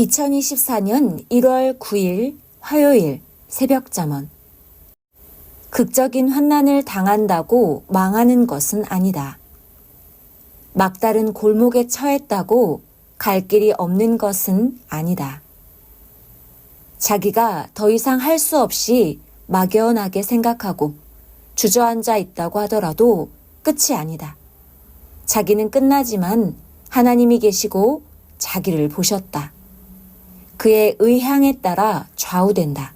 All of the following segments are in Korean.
2024년 1월 9일 화요일 새벽 잠언 극적인 환난을 당한다고 망하는 것은 아니다. 막다른 골목에 처했다고 갈 길이 없는 것은 아니다. 자기가 더 이상 할 수 없이 막연하게 생각하고 주저앉아 있다고 하더라도 끝이 아니다. 자기는 끝나지만 하나님이 계시고 자기를 보셨다. 그의 의향에 따라 좌우된다.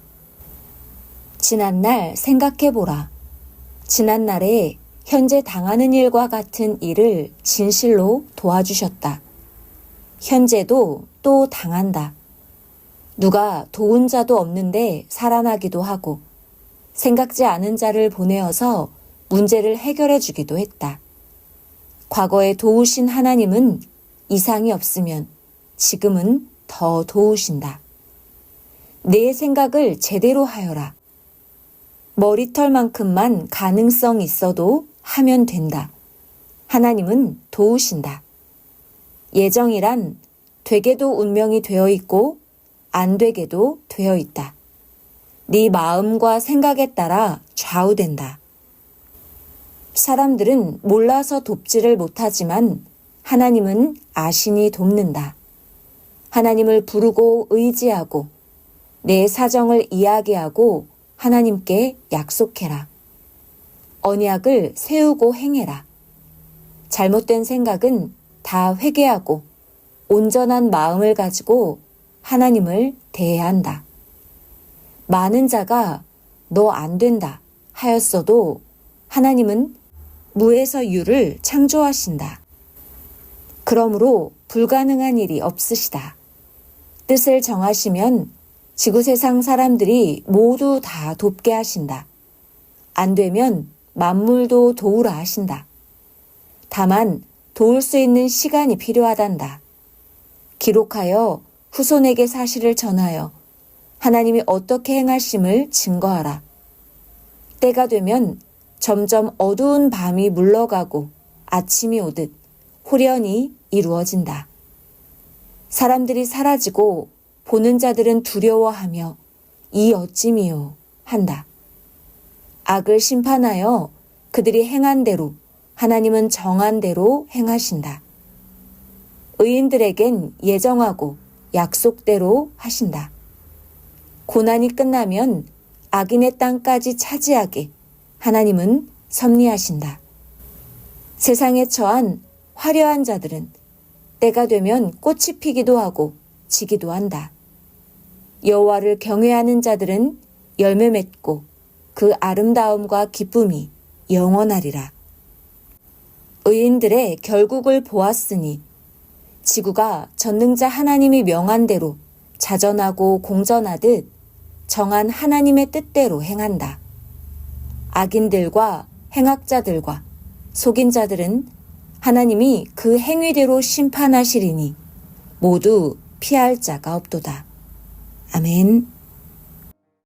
지난날 생각해보라. 지난날에 현재 당하는 일과 같은 일을 진실로 도와주셨다. 현재도 또 당한다. 누가 도운 자도 없는데 살아나기도 하고 생각지 않은 자를 보내어서 문제를 해결해 주기도 했다. 과거에 도우신 하나님은 이상이 없으면 지금은 더 도우신다. 내 생각을 제대로 하여라. 머리털만큼만 가능성 있어도 하면 된다. 하나님은 도우신다. 예정이란 되게도 운명이 되어 있고 안 되게도 되어 있다. 네 마음과 생각에 따라 좌우된다. 사람들은 몰라서 돕지를 못하지만 하나님은 아시니 돕는다. 하나님을 부르고 의지하고 내 사정을 이야기하고 하나님께 약속해라. 언약을 세우고 행해라. 잘못된 생각은 다 회개하고 온전한 마음을 가지고 하나님을 대해야 한다. 많은 자가 너 안 된다 하였어도 하나님은 무에서 유를 창조하신다. 그러므로 불가능한 일이 없으시다. 뜻을 정하시면 지구 세상 사람들이 모두 다 돕게 하신다. 안 되면 만물도 도우라 하신다. 다만 도울 수 있는 시간이 필요하단다. 기록하여 후손에게 사실을 전하여 하나님이 어떻게 행하심을 증거하라. 때가 되면 점점 어두운 밤이 물러가고 아침이 오듯 호련히 이루어진다. 사람들이 사라지고 보는 자들은 두려워하며 이 어찌미요 한다. 악을 심판하여 그들이 행한 대로 하나님은 정한 대로 행하신다. 의인들에겐 예정하고 약속대로 하신다. 고난이 끝나면 악인의 땅까지 차지하게 하나님은 섭리하신다. 세상에 처한 화려한 자들은 때가 되면 꽃이 피기도 하고 지기도 한다. 여호와를 경외하는 자들은 열매 맺고 그 아름다움과 기쁨이 영원하리라. 의인들의 결국을 보았으니 지구가 전능자 하나님이 명한 대로 자전하고 공전하듯 정한 하나님의 뜻대로 행한다. 악인들과 행악자들과 속인 자들은 하나님이 그 행위대로 심판하시리니 모두 피할 자가 없도다. 아멘.